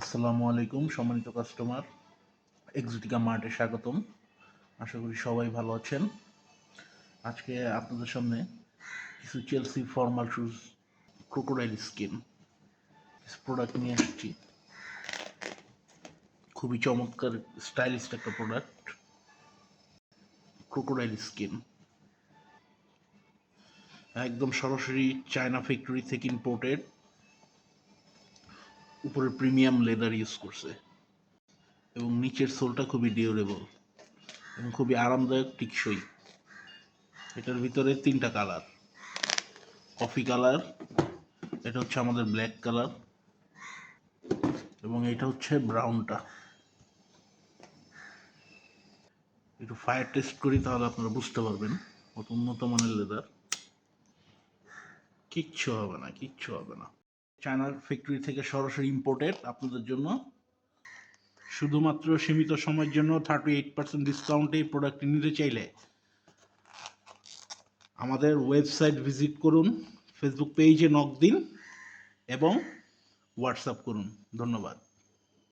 আসসালামু আলাইকুম, সম্মানিত কাস্টমার এক্সোটিকা মার্টে স্বাগতম। আশা করি সবাই ভালো আছেন। আজকে আপনাদের সামনে কিছু Chelsea formal shoes crocodile skin product নিয়ে এসেছি খুবই চমৎকার স্টাইলিশ একটা প্রোডাক্ট ক্রোকোডাইল স্কিন একদম সরাসরি চায়না ফ্যাক্টরি থেকে ইম্পোর্টেড উপরে প্রিমিয়াম লেদার ইউজ করছে। এবং নিচের সোলটা খুবই ডিউরেবল এবং খুবই আরামদায়ক টিকসই। এটার ভিতরে তিনটা কালার কফি কালার এটা হচ্ছে আমাদের ব্ল্যাক কালার এবং এটা হচ্ছে ব্রাউনটা একটু ফায়ার টেস্ট করি তাহলে আপনারা বুঝতে পারবেন কত উন্নত মানের লেদার কিচ্ছু হবে না, কিচ্ছু হবে না। চায়নার ফ্যাক্টরি থেকে সরাসরি ইম্পোর্টেড আপনাদের জন্য। শুধুমাত্র সীমিত সময়ের জন্য থার্টি এইট পার্সেন্ট ডিসকাউন্টে এই প্রোডাক্টটি নিতে চাইলে আমাদের ওয়েবসাইট ভিজিট করুন ফেসবুক পেজে নক দিন এবং হোয়াটসঅ্যাপ করুন। ধন্যবাদ।